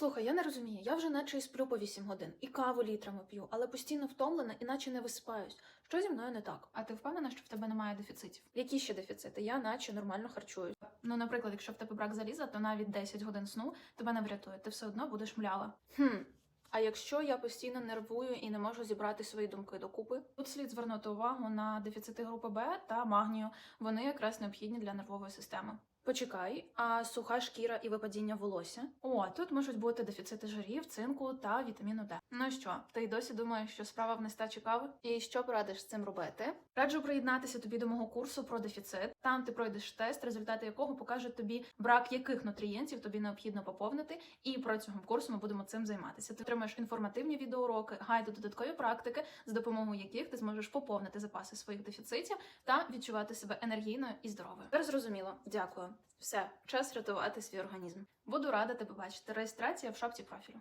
Слухай, я не розумію, я вже наче і сплю по 8 годин, і каву літрами п'ю, але постійно втомлена, іначе не висипаюсь. Що зі мною не так? А ти впевнена, що в тебе немає дефіцитів? Які ще дефіцити? Я наче нормально харчуюсь. Ну, наприклад, якщо в тебе брак заліза, то навіть 10 годин сну тебе не врятує, ти все одно будеш млява. Хм. А якщо я постійно нервую і не можу зібрати свої думки докупи? Тут слід звернути увагу на дефіцити групи Б та магнію. Вони якраз необхідні для нервової системи. Почекай, а суха шкіра і випадіння волосся? О, тут можуть бути дефіцити жирів, цинку та вітаміну Д. Ну що, ти й досі думаєш, що справа в нестачі кави? І що порадиш з цим робити? Раджу приєднатися тобі до мого курсу про дефіцит. Там ти пройдеш тест, результати якого покажуть тобі брак яких нутрієнтів тобі необхідно поповнити. І протягом курсу ми будемо цим займатися. Ти отримаєш інформативні відеоуроки, гайди додаткові практики, за допомогою яких ти зможеш поповнити запаси своїх дефіцитів та відчувати себе енергійною і здоровою. Тепер зрозуміло. Дякую. Все, час рятувати свій організм. Буду рада тебе бачити. Реєстрація в шапці профілю.